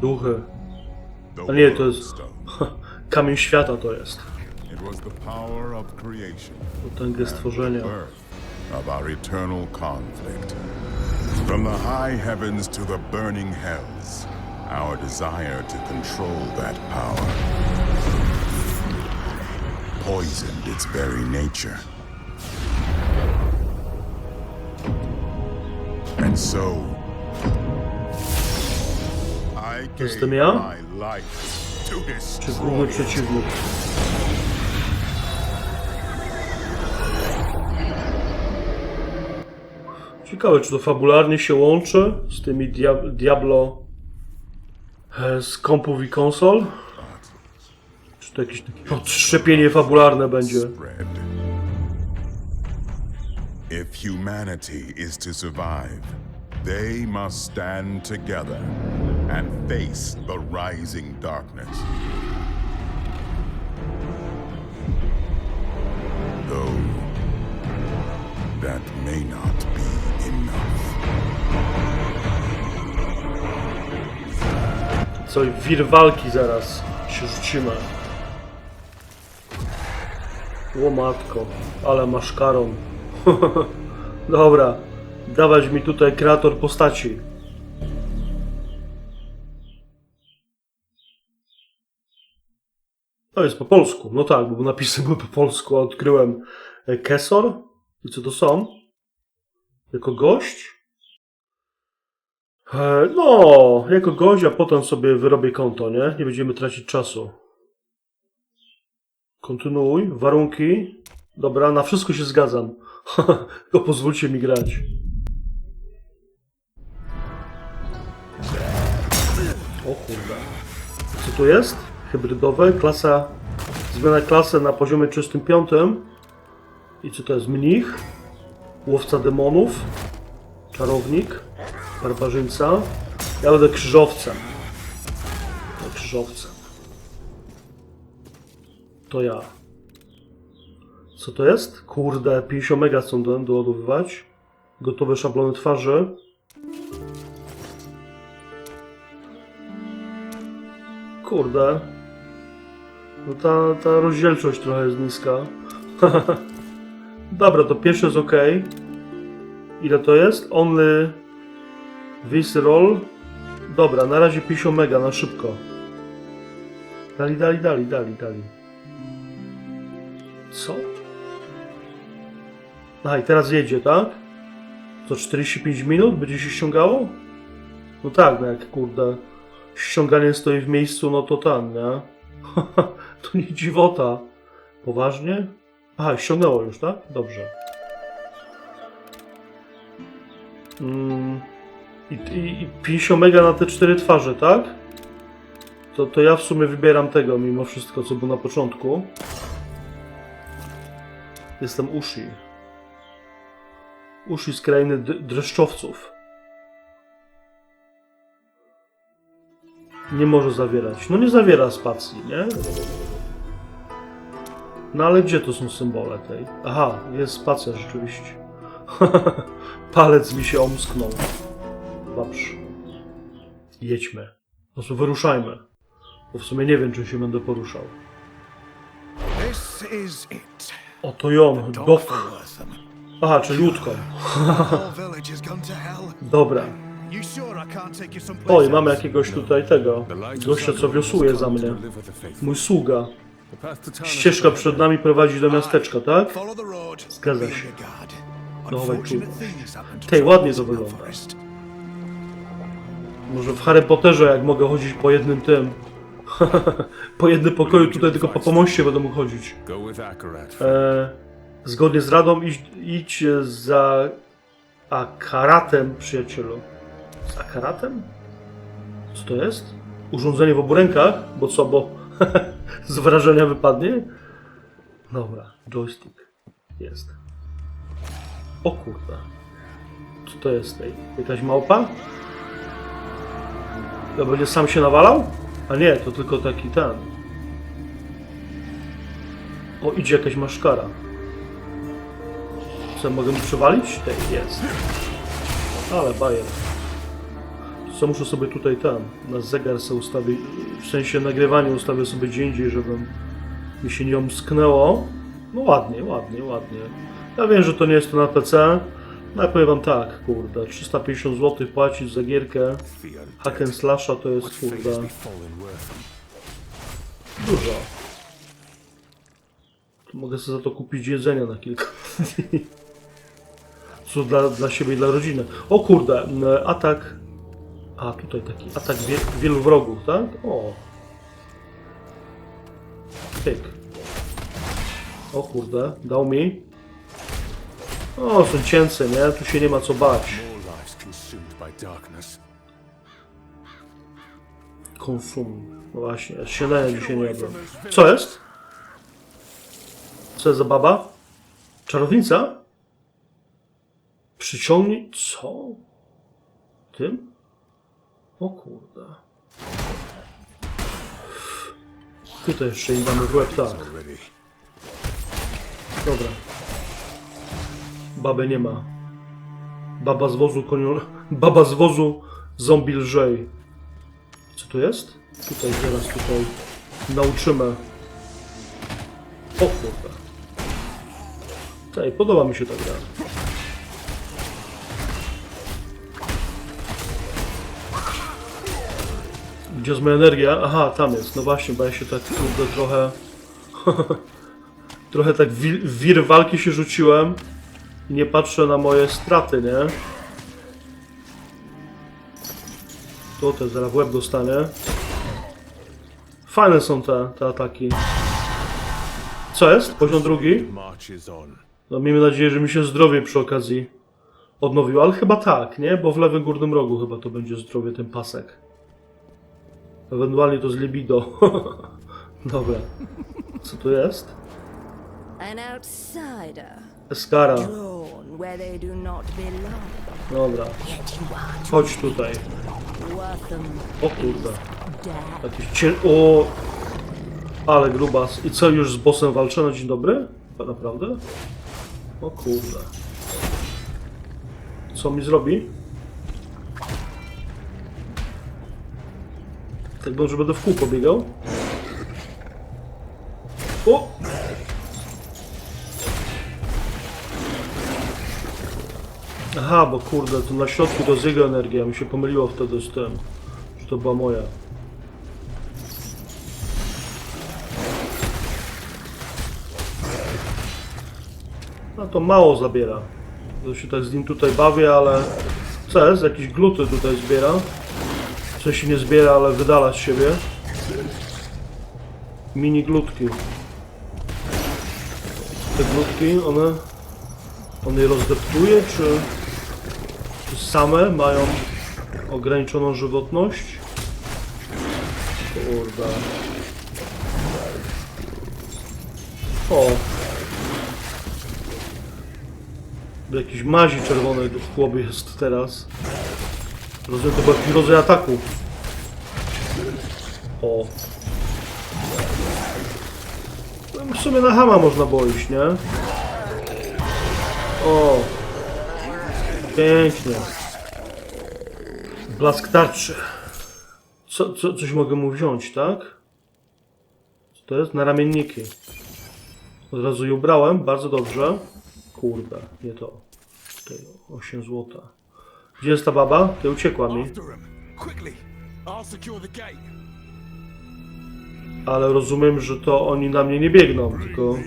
Duchy. A nie, to jest... Kamień świata to jest. It was the power of creation, Potęgę stworzenia. of our eternal conflict. From the high heavens to the burning hells, our desire to control that power poisoned its very nature. And so, Gave jestem ja? to Czy główny przeciwnik? Ciekawe, czy to fabularnie się łączy z tymi dia Diablo e, z kompów i konsol? Czy to jakieś takie odszczepienie fabularne będzie? If humanity is to survive, they must stand together and face the rising darkness. Though that may not be enough. Co, wir walki zaraz się rzucimy. O matko, ale masz karą. Dobra, dawać mi tutaj kreator postaci. To jest po polsku. No tak, bo napisy były po polsku. a Odkryłem e, Kesor. I co to są? Jako gość? E, No, jako gość, a potem sobie wyrobię konto, nie? Nie będziemy tracić czasu. Kontynuuj. Warunki. Dobra, na wszystko się zgadzam. Tylko pozwólcie mi grać. O kurde. Co tu jest? Hybrydowe. Klasa... Zmiana klasy na poziomie 35. I co to jest? Mnich. Łowca demonów. Czarownik. Barbarzyńca. Ja będę krzyżowcem. Będę krzyżowcem. To ja. Co to jest? Kurde, 50 mega chcą do- doładowywać. Gotowe szablony twarzy. Kurde. No ta, ta rozdzielczość trochę jest niska. Dobra, to pierwsze jest ok. Ile to jest? Only this roll. Dobra, na razie 50 mega, na szybko. Dali, dali, dali, dali, dali. Co? A i teraz jedzie, tak? To 45 minut będzie się ściągało? No tak, no jak kurde. Ściąganie stoi w miejscu, no to tam, nie? to nie dziwota. Poważnie? Aha, ściągnęło już, tak? Dobrze. Mm, i, i, I 50 mega na te cztery twarze, tak? To, to ja w sumie wybieram tego mimo wszystko, co było na początku. Jestem Ushi. Ushi z krainy dreszczowców. Nie może zawierać. No nie zawiera spacji, nie? No ale gdzie to są symbole tej? Aha, jest spacja rzeczywiście. Palec mi się omsknął. Dobrze. Jedźmy. Po prostu wyruszajmy. Bo w sumie nie wiem, czy się będę poruszał. This is it. Oto ją, Wortham. Aha, czyli łódką. Dobra. Oj, mamy jakiegoś tutaj tego. Gościa, co wiosłuje za mnie. Mój sługa. Ścieżka przed nami prowadzi do miasteczka, tak? Zgadza się. Unfortunate tu. Tej, ładnie to wygląda. Może w Harry Potterze, jak mogę chodzić po jednym tym. po jednym pokoju, tutaj tylko po pomoście będę mógł chodzić. E, zgodnie z radą idź, idź za akaratem, przyjacielu. Z akaratem? Co to jest? Urządzenie w obu rękach? Bo co, bo z wrażenia wypadnie? Dobra, joystick. Jest. O kurde. Co to jest tej? Jakaś małpa? Ja będzie sam się nawalał? A nie, to tylko taki ten. O, idzie jakaś maszkara. Co, mogę mu przewalić? Tej, jest. Ale bajer. Co muszę sobie tutaj tam, na zegar sobie ustawić, w sensie nagrywanie ustawię sobie gdzie indziej, żeby mi się nie omsknęło. No ładnie, ładnie, ładnie. Ja wiem, że to nie jest to na PC, no ja powiem wam tak, kurde, 350 zł płacić za gierkę hack and slasha to jest, kurde, dużo. To mogę sobie za to kupić jedzenia na kilka dni. Co dla, dla siebie i dla rodziny. O kurde, atak. A tutaj taki atak wie, wielu wrogów, tak? O. Pyk. O kurde, dał mi. O, są cięce, nie? Tu się nie ma co bać. Konsum. No właśnie, śniadania dzisiaj nie jadłem. Co jest? Co jest za baba? Czarownica? Przyciągnij... Co? Tym? O kurde. Tutaj jeszcze im damy w łeb, tak. Dobra. Babę nie ma. Baba z wozu koniu... Baba z wozu zombie lżej. Co tu jest? Tutaj zaraz tutaj nauczymy. O kurde. Tej, podoba mi się ta gra. Gdzie jest moja energia? Aha, tam jest. No właśnie, bo ja się tak kurde trochę... trochę tak wir- wir walki się rzuciłem i nie patrzę na moje straty, nie? To też zaraz w łeb dostanie. Fajne są te, te ataki. Co jest? Poziom drugi? No miejmy nadzieję, że mi się zdrowie przy okazji odnowiło, ale chyba tak, nie? Bo w lewym górnym rogu chyba to będzie zdrowie, ten pasek. Ewentualnie to z libido. Dobra. Co tu jest? An outsider, Eskara. drawn where they do not belong. Dobra. Yet you are Chodź tutaj. O kurde. dead. Jakiś cię... O! Ale grubas. I co, już z bossem walczę na dzień dobry? Naprawdę? O kurde. Co mi zrobi? Tak dobrze będę w kółko biegał? O! Aha, bo kurde, to na środku to jest jego energia. Mi się pomyliło wtedy z tym, że to była moja. No to mało zabiera. To się tak z nim tutaj bawię, ale... Co jest? Jakieś gluty tutaj zbiera. Co się nie zbiera, ale wydala z siebie. Mini glutki. Te glutki, one... On je rozdeptuje, czy... Czy same mają ograniczoną żywotność? Kurde. O, Jakiś mazi czerwonej w głowie jest teraz. Rozumiem, to był rodzaj ataku. O. No, W sumie na hama można było iść, nie? O. Pięknie. Blask tarczy. Co, co, coś mogę mu wziąć, tak? Co to jest? Na ramienniki. Od razu je ubrałem, bardzo dobrze. Kurde, nie to. Tutaj 8 złota. Gdzie jest ta baba? Ty uciekła mi. Ale rozumiem, że to oni na mnie nie biegną, tylko...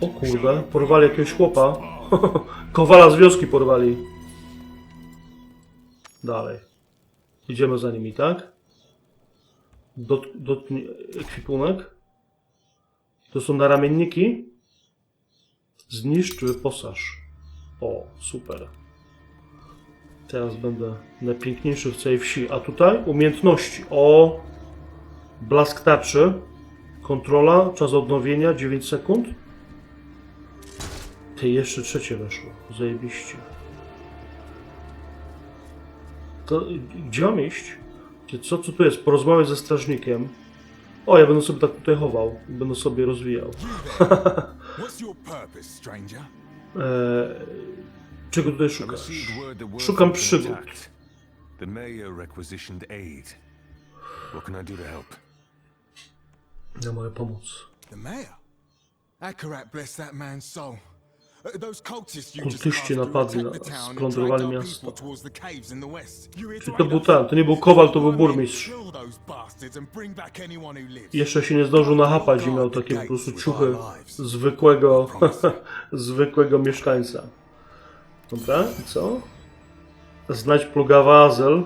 O kurde, porwali jakiegoś chłopa. Kowala z wioski porwali. Dalej. Idziemy za nimi, tak? Dot, dotknij ekwipunek. To są naramienniki. Zniszcz wyposaż. O, super. Teraz będę najpiękniejszy w całej wsi. A tutaj umiejętności. O, blask tarczy. Kontrola, czas odnowienia 9 sekund. Ty jeszcze trzecie weszło. Zajebiście. To gdzie mam iść? Co, co tu jest? Porozmawiać ze strażnikiem. O, ja będę sobie tak tutaj chował. Będę sobie rozwijał. What's your purpose, stranger? Eee, Czego tutaj szukasz? Szukam przygód. The mayor requisitioned aid. What can I do to help? Ja mogę pomóc. The mayor? Akarat bless that man's soul. Kultyści napadli na- splądrowali miasto. Czyli to był ten, to nie był kowal, to był burmistrz. Jeszcze się nie zdążył nachapać i miał takie po prostu ciuchy zwykłego, zwykłego mieszkańca. Dobra, i co? Znajdź plugawa Azel.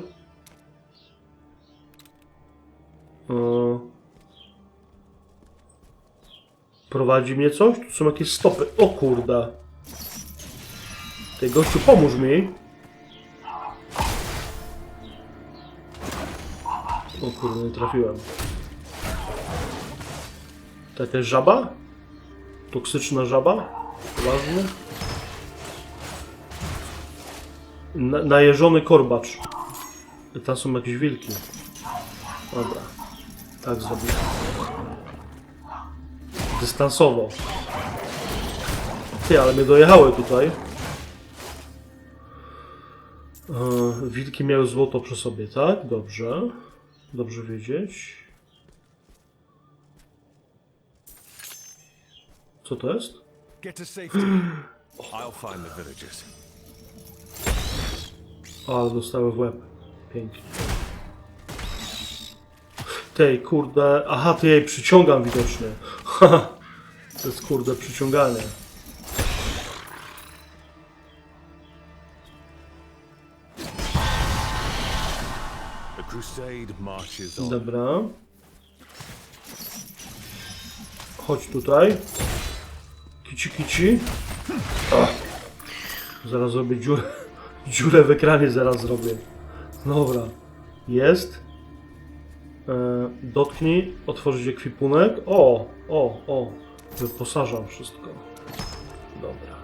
Prowadzi mnie coś? Tu są jakieś stopy. O kurde. Ty gościu, pomóż mi. O kurde, nie trafiłem. To żaba? Toksyczna żaba? Poważnie? Na, najeżony korbacz. Tam są jakieś wilki. Dobra. Tak zrobię. Dystansowo. Ty, ale mnie dojechały tutaj. E, wilki miały złoto przy sobie, tak? Dobrze. Dobrze wiedzieć. Co to jest? Ale dostały w łeb. Pięknie. Tej, kurde. Aha, ty jej przyciągam widocznie. To jest kurde przyciąganie. Dobra. Chodź tutaj. Kici, kici. O. Zaraz zrobię dziurę. Dziurę w ekranie zaraz zrobię. Dobra. Jest. E, dotknij. Otworzyć ekwipunek. O, o, o. Wyposażam wszystko. Dobra.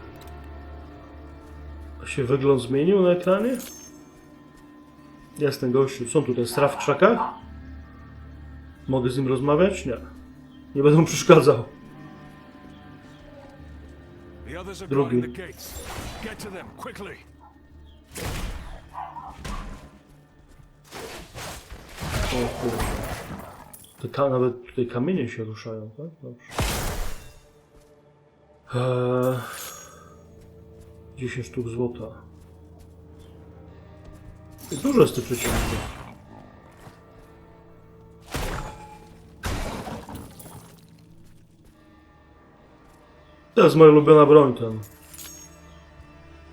A się wygląd zmienił na ekranie? Jest ten gościu. Są tutaj straf w krzakach? Mogę z nim rozmawiać? Nie. Nie będę mu przeszkadzał. Drugi. O kurde. Te ka- nawet tutaj kamienie się ruszają, tak? Dobrze. Eee, 10 sztuk złota. Dużo jest tych przeciwników. To jest moja ulubiona broń ten.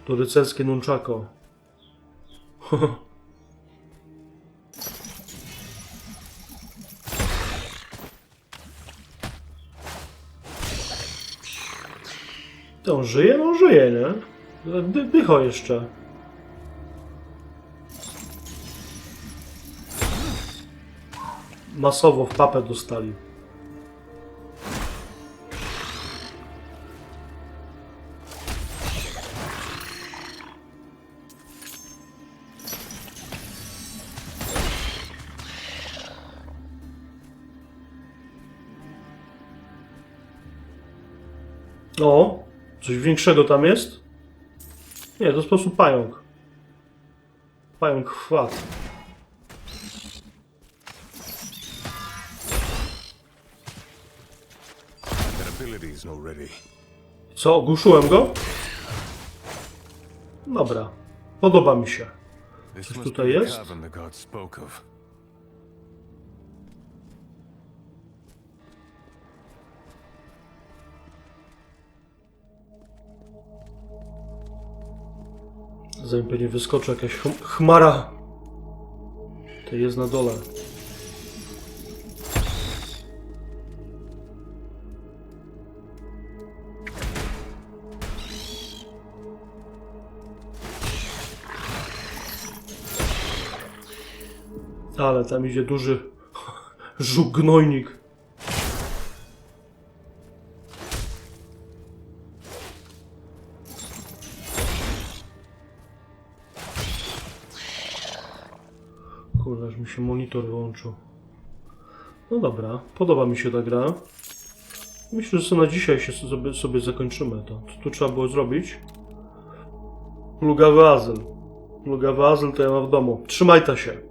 To rycerskie nunchako. To on żyje? No żyje, nie? Dy, dycho jeszcze. Masowo w papę dostali. O, coś większego tam jest? Nie, to sposób pająk. Pająk chwat. Co, ogłuszyłem go? Dobra, podoba mi się. Coś tutaj jest? Zanim pewnie wyskoczy jakaś chm- chmara. To jest na dole. Ale tam idzie duży żuk gnojnik. Kurde, aż mi się monitor wyłączył. No dobra, podoba mi się ta gra. Myślę, że na dzisiaj się sobie, sobie zakończymy to. Co tu trzeba było zrobić? Plugawy azyl. Plugawy azyl to ja mam w domu. Trzymaj to się.